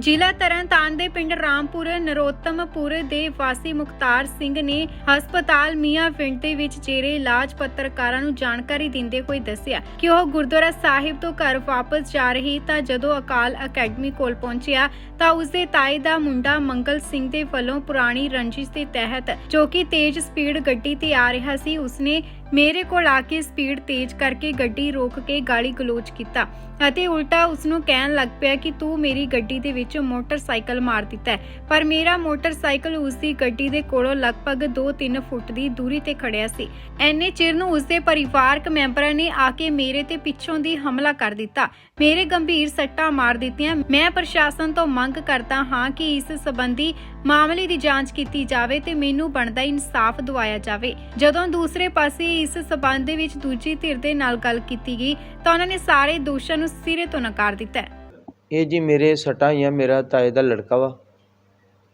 ਜ਼ਿਲ੍ਹਾ ਤਰਨਤਾਰਨ ਦੇ ਪਿੰਡ ਰਾਮਪੁਰ, ਨਰੋਤਮਪੁਰ ਦੇ ਵਾਸੀ ਮੁਖਤਾਰ ਸਿੰਘ ਨੇ ਹਸਪਤਾਲ ਮੀਆਂ ਪਿੰਡ ਦੇ ਵਿੱਚ ਜੇਰੇ ਇਲਾਜ ਪੱਤਰਕਾਰਾਂ ਨੂੰ ਜਾਣਕਾਰੀ ਦਿੰਦੇ ਹੋਏ ਦੱਸਿਆ ਕਿ ਉਹ ਗੁਰਦੁਆਰਾ ਸਾਹਿਬ ਤੋਂ ਘਰ ਵਾਪਸ ਜਾ ਰਹੀ ਤਾਂ ਜਦੋਂ ਅਕਾਲ ਅਕੈਡਮੀ ਕੋਲ ਪਹੁੰਚਿਆ ਤਾਂ ਉਸਦੇ ਤਾਏ ਦਾ ਮੁੰਡਾ ਮੰਗਲ ਸਿੰਘ ਦੇ ਵੱਲੋਂ ਪੁਰਾਣੀ ਰੰਜਿਸ਼ ਦੇ ਤਹਿਤ ਜੋ ਕਿ ਤੇਜ਼ ਸਪੀਡ ਗੱਡੀ ਤੇ ਆ ਰਿਹਾ ਸੀ, ਉਸਨੇ ਮੇਰੇ ਕੋਲ ਆ ਕੇ ਸਪੀਡ ਤੇਜ਼ ਕਰਕੇ ਗੱਡੀ ਰੋਕ ਕੇ ਗਾਲੀ ਗਲੋਚ ਕੀਤਾ ਅਤੇ ਉਲਟਾ ਉਸ ਨੂੰ ਕਹਿਣ ਲੱਗ ਪਿਆ ਕਿ ਤੂੰ ਮੇਰੀ ਗੱਡੀ ਦੇ ਵਿੱਚ ਮੋਟਰਸਾਈਕਲ ਮਾਰ ਦਿੱਤਾ ਪਰ ਮੇਰਾ ਮੋਟਰਸਾਈਕਲ ਉਸ ਦੀ ਗੱਡੀ ਦੇ ਕੋਲੋਂ ਲਗਭਗ 2-3 ਫੁੱਟ ਦੀ ਦੂਰੀ ਤੇ ਖੜਿਆ ਸੀ। ਐਨੇ ਚਿਰ ਨੂੰ ਉਸ ਦੇ ਪਰਿਵਾਰਕ ਮੈਂਬਰਾਂ ਨੇ ਆ ਕੇ ਮੇਰੇ ਤੇ ਪਿੱਛੋਂ ਦੀ ਹਮਲਾ ਕਰ ਦਿੱਤਾ। ਮੇਰੇ ਗੰਭੀਰ ਸੱਟਾਂ ਮਾਰ ਦਿੱਤੀਆਂ। ਮੈਂ ਪ੍ਰਸ਼ਾਸਨ ਤੋਂ ਮੰਗ ਕਰਦਾ ਹਾਂ ਕਿ ਇਸ ਸੰਬੰਧੀ ਮਾਮਲੇ ਦੀ ਜਾਂਚ ਕੀਤੀ ਜਾਵੇ ਤੇ ਮੈਨੂੰ ਬਣਦਾ ਇਨਸਾਫ ਦਿਵਾਇਆ ਜਾਵੇ। ਜਦੋਂ ਦੂਸਰੇ ਪਾਸੇ ਇਸ ਸਬੰਧ ਦੇ ਵਿੱਚ ਦੂਜੀ ਧਿਰ ਦੇ ਨਾਲ ਗੱਲ ਕੀਤੀ ਗਈ, ਤਾਂ ਉਹਨਾਂ ਨੇ ਸਾਰੇ ਦੋਸ਼ਾਂ ਨੂੰ ਸਿਰੇ ਤੋਂ ਨਕਾਰ ਦਿੱਤਾ ਇਹ ਜੀ ਮੇਰੇ ਸੱਟਾਂ ਹੀ ਮੇਰਾ ਤਾਏ ਦਾ ਲੜਕਾ ਵਾ,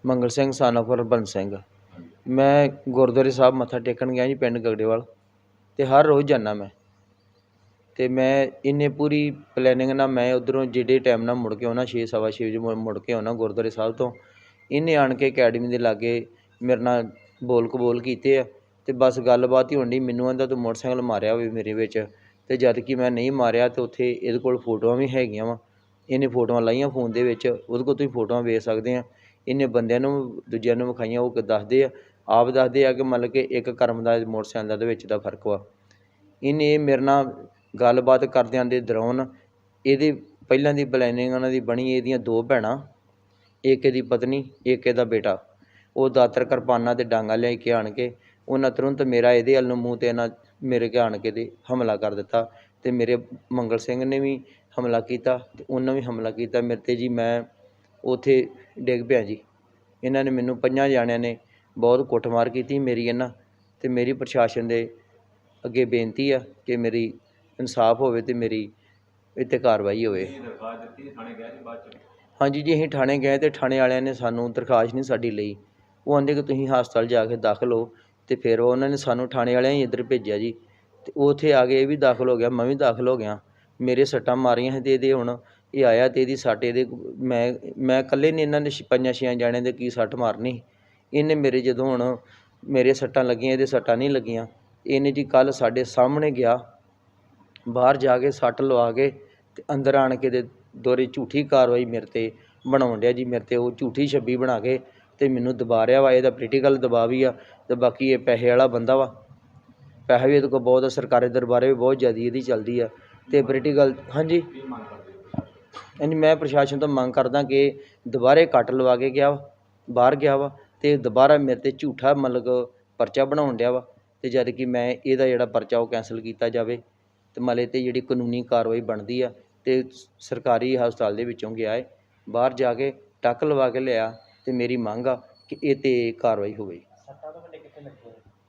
ਮੰਗਲ ਸਿੰਘ ਸਾਨਾਪੁਰ ਬਨ ਸਿੰਘ। ਮੈਂ ਗੁਰਦੁਆਰੇ ਸਾਹਿਬ ਮੱਥਾ ਟੇਕਣ ਗਿਆ ਜੀ ਪਿੰਡ ਗਗੜੇਵਾਲ, ਤੇ ਹਰ ਰੋਜ਼ ਜਾਂਦਾ ਮੈਂ। ਤੇ ਮੈਂ ਇੰਨੇ ਪੂਰੀ ਪਲੈਨਿੰਗ ਨਾਲ ਮੈਂ ਉਧਰੋਂ ਜਿਹੜੇ ਟਾਈਮ ਨਾਲ ਮੁੜ ਕੇ ਆਉਣਾ, ਛੇ ਸਵਾ ਛੇ ਵਜੇ ਮੁੜ- ਮੁੜ ਕੇ ਆਉਣਾ ਗੁਰਦੁਆਰੇ ਸਾਹਿਬ ਤੋਂ ਇਹਨੇ ਆਣ ਕੇ ਅਕੈਡਮੀ ਦੇ ਲਾਗੇ ਮੇਰੇ ਨਾਲ ਬੋਲ ਕਬੋਲ ਕੀਤੇ ਆ ਅਤੇ ਬਸ ਗੱਲਬਾਤ ਹੀ ਹੁੰਦੀ ਮੈਨੂੰ ਆਂਦਾ ਤੂੰ ਮੋਟਰਸਾਈਕਲ ਮਾਰਿਆ ਹੋਵੇ ਮੇਰੇ ਵਿੱਚ ਅਤੇ ਜਦ ਕਿ ਮੈਂ ਨਹੀਂ ਮਾਰਿਆ ਤੇ ਉੱਥੇ ਇਹਦੇ ਕੋਲ ਫੋਟੋਆਂ ਵੀ ਹੈਗੀਆਂ ਵਾ। ਇਹਨੇ ਫੋਟੋਆਂ ਲਾਈਆਂ ਫੋਨ ਦੇ ਵਿੱਚ, ਉਹਦੇ ਕੋਲ ਤੁਸੀਂ ਫੋਟੋਆਂ ਵੇਖ ਸਕਦੇ ਆ। ਇਹਨੇ ਬੰਦਿਆਂ ਨੂੰ, ਦੂਜਿਆਂ ਨੂੰ ਵਿਖਾਈਆਂ, ਉਹ ਦੱਸਦੇ ਆ, ਆਪ ਦੱਸਦੇ ਆ ਕਿ ਮਤਲਬ ਕਿ ਇੱਕ ਕਰਮ ਦਾ ਮੋਟਰਸਾਈਕਲ ਦਾ ਦੇ ਵਿੱਚ ਦਾ ਫ਼ਰਕ ਵਾ। ਇਹਨੇ ਮੇਰੇ ਨਾਲ ਗੱਲਬਾਤ ਕਰਦਿਆਂ ਦੇ ਦੌਰਾਨ ਇਹਦੇ ਪਹਿਲਾਂ ਦੀ ਪਲੈਨਿੰਗ ਉਹਨਾਂ ਦੀ ਬਣੀ, ਇਹਦੀਆਂ ਦੋ ਭੈਣਾਂ ਏਕੇ ਦੀ ਪਤਨੀ, ਏਕੇ ਦਾ ਬੇਟਾ। ਉਹ ਦਾਤਰ ਕਿਰਪਾਨਾਂ ਤੇ ਡਾਂਗਾ ਲਿਆ ਕੇ ਆਣ ਕੇ ਉਹਨਾਂ ਤੁਰੰਤ ਮੇਰਾ ਇਹਦੇ ਵੱਲ ਨੂੰ ਮੂੰਹ ਤੇ ਇਹਨਾਂ ਮੇਰੇ ਕੇ ਆਣ ਕੇ ਤੇ ਹਮਲਾ ਕਰ ਦਿੱਤਾ ਤੇ ਮੇਰੇ ਮੰਗਲ ਸਿੰਘ ਨੇ ਵੀ ਹਮਲਾ ਕੀਤਾ ਤੇ ਉਹਨਾਂ ਵੀ ਹਮਲਾ ਕੀਤਾ। ਮੇਰੇ ਤੇ ਜੀ ਮੈਂ ਉਥੇ ਡਿੱਗ ਪਿਆ ਜੀ। ਇਹਨਾਂ ਨੇ ਮੈਨੂੰ ਪੰਜਾਂ ਜਾਣਿਆਂ ਨੇ ਬਹੁਤ ਕੁੱਟਮਾਰ ਕੀਤੀ ਮੇਰੀ ਇਹਨਾਂ ਤੇ ਮੇਰੀ ਪ੍ਰਸ਼ਾਸਨ ਦੇ ਅੱਗੇ ਬੇਨਤੀ ਆ ਕਿ ਮੇਰੀ ਇਨਸਾਫ ਹੋਵੇ ਤੇ ਮੇਰੀ ਇੱਥੇ ਕਾਰਵਾਈ ਹੋਵੇ। ਹਾਂਜੀ ਜੀ, ਅਸੀਂ ਥਾਣੇ ਗਏ ਅਤੇ ਥਾਣੇ ਵਾਲਿਆਂ ਨੇ ਸਾਨੂੰ ਦਰਖਾਸਤ ਨਹੀਂ ਸਾਡੀ ਲਈ। ਉਹ ਕਹਿੰਦੇ ਕਿ ਤੁਸੀਂ ਹਸਪਤਾਲ ਜਾ ਕੇ ਦਾਖਲ ਹੋ ਅਤੇ ਫਿਰ ਉਹਨਾਂ ਨੇ ਸਾਨੂੰ ਥਾਣੇ ਵਾਲਿਆਂ ਹੀ ਇੱਧਰ ਭੇਜਿਆ ਜੀ। ਅਤੇ ਉਹ ਉੱਥੇ ਆ ਕੇ ਇਹ ਵੀ ਦਾਖਲ ਹੋ ਗਿਆ, ਮੈਂ ਵੀ ਦਾਖਲ ਹੋ ਗਿਆ। ਮੇਰੇ ਸੱਟਾਂ ਮਾਰੀਆਂ ਸੀ ਅਤੇ ਇਹਦੇ ਹੁਣ ਇਹ ਆਇਆ ਅਤੇ ਇਹਦੀ ਸੱਟ ਇਹਦੇ ਮੈਂ ਮੈਂ ਇਕੱਲੇ ਨੇ ਇਹਨਾਂ ਨੇ ਛ- ਪੰਜਾਂ ਛੇਆਂ ਜਾਣਿਆਂ ਦੇ ਕੀ ਸੱਟ ਮਾਰਨੀ। ਇਹਨੇ ਮੇਰੇ ਜਦੋਂ ਹੁਣ ਮੇਰੇ ਸੱਟਾਂ ਲੱਗੀਆਂ, ਇਹਦੇ ਸੱਟਾਂ ਨਹੀਂ ਲੱਗੀਆਂ। ਇਹਨੇ ਜੀ ਕੱਲ ਸਾਡੇ ਸਾਹਮਣੇ ਗਿਆ, ਬਾਹਰ ਜਾ ਕੇ ਸੱਟ ਲਵਾ ਕੇ ਤੇ ਅੰਦਰ ਆਣ ਕੇ ਦੇ ਦੋਰੇ ਝੂਠੀ ਕਾਰਵਾਈ ਮੇਰੇ ਤੇ ਬਣਾਉਣ ਡਿਆ ਜੀ, ਮੇਰੇ ਤੇ ਉਹ ਝੂਠੀ ਛੱਬੀ ਬਣਾ ਕੇ ਤੇ ਮੈਨੂੰ ਦਬਾ ਰਿਹਾ ਵਾ, ਇਹਦਾ ਪੋਲੀਟੀਕਲ ਦਬਾਅ ਵੀ ਆ ਤੇ ਬਾਕੀ ਇਹ ਪੈਸੇ ਵਾਲਾ ਬੰਦਾ ਵਾ। ਪੈਸਾ ਵੀ ਇਹਦੇ ਕੋਲ ਬਹੁਤ ਆ, ਸਰਕਾਰੀ ਦਰਬਾਰੇ ਵੀ ਬਹੁਤ ਜ਼ਿਆਦਾ ਇਹਦੀ ਚੱਲਦੀ ਆ ਤੇ ਪੋਲੀਟੀਕਲ ਹਾਂਜੀ। ਹਾਂਜੀ ਮੈਂ ਪ੍ਰਸ਼ਾਸਨ ਤੋਂ ਮੰਗ ਕਰਦਾ ਕਿ ਦੁਬਾਰੇ ਕੱਟ ਲਵਾ ਕੇ ਗਿਆ ਵਾ, ਬਾਹਰ ਗਿਆ ਵਾ ਤੇ ਦੁਬਾਰਾ ਮੇਰੇ ਤੇ ਝੂਠਾ ਮਤਲਬ ਪਰਚਾ ਬਣਾਉਣ ਡਿਆ ਵਾ ਤੇ ਜਦ ਕਿ ਮੈਂ ਇਹਦਾ ਜਿਹੜਾ ਪਰਚਾ ਉਹ ਕੈਂਸਲ ਕੀਤਾ ਜਾਵੇ ਤੇ ਮਲੇ ਤੇ ਜਿਹੜੀ ਕਾਨੂੰਨੀ ਕਾਰਵਾਈ ਬਣਦੀ ਆ ਤੇ ਸ- ਸਰਕਾਰੀ ਹਸਪਤਾਲ ਦੇ ਵਿੱਚੋਂ ਗਿਆ ਏ। ਬਾਹਰ ਜਾ ਕੇ ਟੱਕ ਲਵਾ ਕੇ ਲਿਆ ਤੇ ਮੇਰੀ ਮੰਗ ਆ ਕਿ ਇਹ ਤੇ ਕਾਰਵਾਈ ਹੋਵੇ।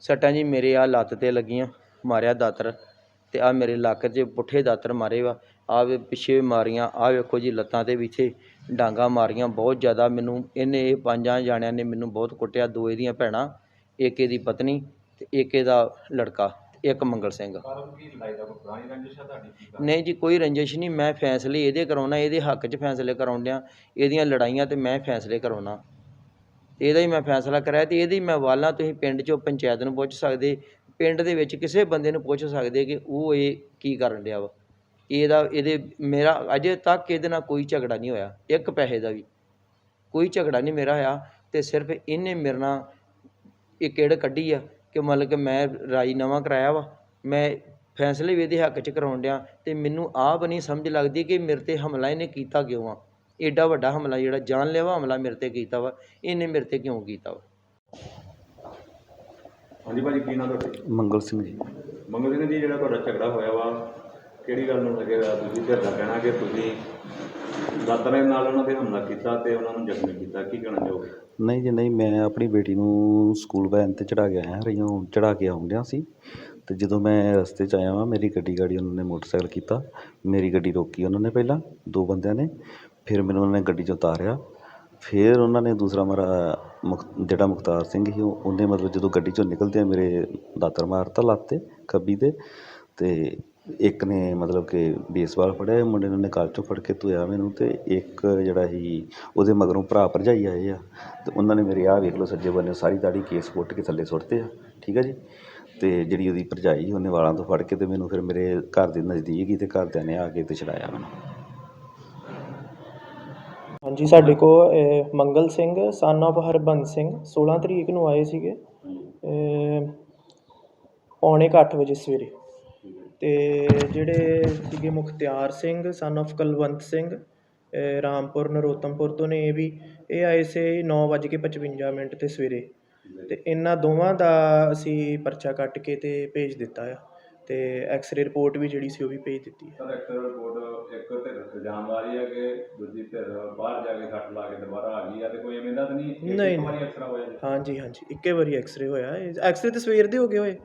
ਸੱਟਾਂ ਜੀ ਮੇਰੇ ਆ ਲੱਤ ਤੇ ਲੱਗੀਆਂ ਮਾਰਿਆ ਦਾਤਰ ਤੇ ਆ ਮੇਰੇ ਲੱਕ 'ਚ ਪੁੱਠੇ ਦਾਤਰ ਮਾਰੇ ਵਾ। ਆ ਵੇ ਪਿੱਛੇ ਮਾਰੀਆਂ ਆ ਵੇਖੋ ਜੀ ਲੱਤਾਂ ਤੇ ਵੀ ਇੱਥੇ ਡਾਂਗਾ ਮਾਰੀਆਂ ਬਹੁਤ ਜ਼ਿਆਦਾ ਮੈਨੂੰ ਇਹਨੇ ਇਹ ਪੰਜਾਂ ਜਾਣਿਆਂ ਨੇ ਮੈਨੂੰ ਬਹੁਤ ਕੁੱਟਿਆ ਦੋ ਇਹਦੀਆਂ ਭੈਣਾਂ ਇੱਕ ਇਹਦੀ ਪਤਨੀ ਤੇ ਇੱਕ ਇਹਦਾ ਲੜਕਾ। ਇੱਕ ਮੰਗਲ ਸਿੰਘ। ਨਹੀਂ ਜੀ ਕੋਈ ਰੰਜਿਸ਼ ਨਹੀਂ ਮੈਂ ਫੈਸਲੇ ਇਹਦੇ ਕਰਾਉਣਾ ਇਹਦੇ ਹੱਕ 'ਚ ਫੈਸਲੇ ਕਰਾਉਣ ਡਿਆ ਇਹਦੀਆਂ ਲੜਾਈਆਂ ਤੇ ਮੈਂ ਫੈਸਲੇ ਕਰਾਉਣਾ। ਇਹਦਾ ਹੀ ਮੈਂ ਫੈਸਲਾ ਕਰਾਇਆ ਤੇ ਇਹਦੀ ਮੈਂ ਵਾਲਾਂ ਤੁਸੀਂ ਪਿੰਡ 'ਚੋਂ ਪੰਚਾਇਤ ਨੂੰ ਪੁੱਛ ਸਕਦੇ ਪਿੰਡ ਦੇ ਵਿੱਚ ਕਿਸੇ ਬੰਦੇ ਨੂੰ ਪੁੱਛ ਸਕਦੇ ਕਿ ਉਹ ਇਹ ਕੀ ਕਰਨ ਡਿਆ ਵਾ। ਇਹਦਾ ਇਹਦੇ ਮੇਰਾ ਅਜੇ ਤੱਕ ਇਹਦੇ ਨਾਲ ਕੋਈ ਝਗੜਾ ਨਹੀਂ ਹੋਇਆ ਇੱਕ ਪੈਸੇ ਦਾ ਵੀ। ਕੋਈ ਝਗੜਾ ਨਹੀਂ ਮੇਰਾ ਹੋਇਆ ਤੇ ਸਿਰਫ ਇਹਨੇ ਮੇਰੇ ਨਾਲ ਇਹ ਕਿਹੜ ਕੱਢੀ ਆ ਕਿ ਮਤਲਬ ਕਿ ਮੈਂ ਰਾਜੀਨਾਮਾ ਕਰਾਇਆ ਵਾ ਮੈਂ ਫੈਸਲੇ ਵੀ ਇਹਦੇ ਹੱਕ 'ਚ ਕਰਾਉਣ ਡਿਆ ਤੇ ਮੈਨੂੰ ਆਪ ਨਹੀਂ ਸਮਝ ਲੱਗਦੀ ਕਿ ਮੇਰੇ ਤੇ ਹਮਲਾ ਇਹਨੇ ਕੀਤਾ ਕਿਉਂ ਆ। ਏਡਾ ਵੱਡਾ ਹਮਲਾ ਜਿਹੜਾ ਜਾਨਲੇਵਾ ਹਮਲਾ ਮੇਰੇ ਤੇ ਕੀਤਾ ਵਾ ਇਹਨੇ ਮੇਰੇ ਤੇ ਕਿਉਂ ਕੀਤਾ ਵਾ? ਹਾਂਜੀ ਭਾਜੀ ਕੀ ਨਾਮ ਤੁਹਾਡਾ? ਮੰਗਲ ਸਿੰਘ ਜੀ। ਮੰਗਲ ਸਿੰਘ ਜੀ ਜਿਹੜਾ ਤੁਹਾਡਾ ਝਗੜਾ ਹੋਇਆ ਵਾ ਕਿਹੜੀ ਗੱਲ ਨੂੰ ਲੱਗੇਗਾ? ਤੁਸੀਂ ਧਿਰ ਦਾ ਕਹਿਣਾ ਕਿ ਤੁਸੀਂ ਦਾਤਰੇ ਨਾਲ ਉਹਨਾਂ ਤੇ ਹਮਲਾ ਕੀਤਾ ਤੇ ਉਹਨਾਂ ਨੂੰ ਜ਼ਖਮੀ ਕੀਤਾ। ਕੀ ਕਹਿਣਾ ਚਾਹੋਗੇ? ਨਹੀਂ ਜੀ, ਨਹੀਂ, ਮੈਂ ਆਪਣੀ ਬੇਟੀ ਨੂੰ ਸਕੂਲ ਵੈਨ ਤੇ ਚੜਾ ਕੇ ਆਇਆ, ਰਹੀਆਂ ਚੜਾ ਕੇ ਆਉਂਦਿਆਂ ਸੀ। ਤੇ ਜਦੋਂ ਮੈਂ ਰਸਤੇ 'ਚ ਆਇਆ ਵਾਂ, ਮੇਰੀ ਗੱਡੀ ਗਾੜੀ ਉਹਨਾਂ ਨੇ ਮੋਟਰਸਾਈਕਲ ਕੀਤਾ। ਮੇਰੀ ਗੱਡੀ ਰੋਕੀ ਉਹਨਾਂ ਨੇ ਪਹਿਲਾਂ, ਦੋ ਬੰਦਿਆਂ ਨੇ। ਫਿਰ ਮੈਨੂੰ ਉਹਨਾਂ ਨੇ ਗੱਡੀ 'ਚ ਉਤਾਰਿਆ। ਫਿਰ ਉਹਨਾਂ ਨੇ ਦੂਸਰਾ ਮੇਰਾ ਮੁਖ, ਜਿਹੜਾ ਮੁਖਤਾਰ ਸਿੰਘ ਸੀ ਉਹਨੇ ਮਤਲਬ ਜਦੋਂ ਗੱਡੀ 'ਚੋਂ ਨਿਕਲਦਿਆਂ ਮੇਰੇ ਦਾਤਰ ਮਾਰਤਾ ਲੱਤ 'ਤੇ, ਖੱਬੀ 'ਤੇ। ਤੇ ਇੱਕ ਨੇ ਮਤਲਬ ਕਿ ਬੇਸਬਾਲ ਫੜਿਆ ਮੁੰਡੇ ਨੇ ਉਹਨੇ ਗਲ ਚੋਂ ਫੜ ਕੇ ਧੋਇਆ ਮੈਨੂੰ ਤੇ ਇੱਕ ਜਿਹੜਾ ਸੀ ਉਹਦੇ ਮਗਰੋਂ ਭਰਾ ਭਰਜਾਈ ਆਏ ਆ। ਤੇ ਉਹਨਾਂ ਨੇ ਮੇਰੇ ਆਹ ਵੇਖ ਲਓ ਸੱਜੇ ਬੰਨੇ ਸਾਰੀ ਦਾੜੀ ਕੇਸ ਪੁੱਟ ਕੇ ਥੱਲੇ ਸੁੱਟਤੇ ਆ ਠੀਕ ਆ ਜੀ? ਤੇ ਜਿਹੜੀ ਉਹਦੀ ਭਰਜਾਈ ਉਹਨੇ ਵਾਲਾਂ ਤੋਂ ਫੜ ਕੇ ਤੇ ਮੈਨੂੰ ਫਿਰ ਮੇਰੇ ਘਰ ਦੇ ਨਜ਼ਦੀਕ ਹੀ ਤੇ ਘਰਦਿਆਂ ਨੇ ਆ ਕੇ ਤੇ ਛਡਾਇਆ ਮੈਨੂੰ। ਹਾਂਜੀ ਸਾਡੇ ਕੋਲ ਅਹ, ਮੰਗਲ ਸਿੰਘ ਸਨ of ਹਰਬੰਸ ਸਿੰਘ 16 ਤਰੀਕ ਨੂੰ ਆਏ ਸੀਗੇ। ਅਹ, ਪੌਣੇ ਕੁ ਅੱਠ ਵਜੇ ਸਵੇਰੇ। ਤੇ ਜਿਹੜੇ ਸੀਗੇ ਮੁਖਤਿਆਰ ਸਿੰਘ ਸਨ of ਕੁਲਵੰਤ ਸਿੰਘ ਰਾਮਪੁਰ ਨਰੋਤਮਪੁਰ ਤੋਂ ਨੇ ਇਹ ਵੀ। ਇਹ ਆਏ ਸੀ 9:55 ਮਿੰਟ ਤੇ ਸਵੇਰੇ। ਤੇ ਇਹਨਾਂ ਦੋਵਾਂ ਦਾ ਅਸੀਂ ਪਰਚਾ ਕੱਟ ਕੇ ਤੇ ਭੇਜ ਦਿੱਤਾ ਆ। ਤੇ ਐਕਸ-ਰੇ ਰਿਪੋਰਟ ਵੀ ਜਿਹੜੀ ਸੀ ਉਹ ਵੀ ਭੇਜ ਦਿੱਤੀ ਹੈ ਸਰ ਐਕਟਰ ਰਿਪੋਰਟ ਇੱਕ ਧਿਰ ਇਲਜ਼ਾਮ ਆ ਰਹੀ ਹੈ ਕਿ ਦੂਜੀ ਧਿਰ ਬਾਹਰ ਜਾ ਕੇ ਸੱਟ ਲਾ ਕੇ ਦੁਬਾਰਾ ਆ ਗਈ ਆ ਤੇ ਕੋਈ ਐਵੇਂ ਦਾ ਤਾਂ ਨਹੀਂ? ਇੱਕ ਨਹੀਂ, ਇੱਕ ਵਾਰੀ ਐਕਸਰਾ ਹੋਇਆ ਜੀ। ਹਾਂਜੀ ਹਾਂਜੀ। ਇੱਕੇ ਵਾਰੀ ਐਕਸ-ਰੇ ਹੋਇਆ। ਐਕਸ-ਰੇ ਤੇ ਸਵੇਰ ਦੇ ਹੋ ਗਏ ਹੋਏ।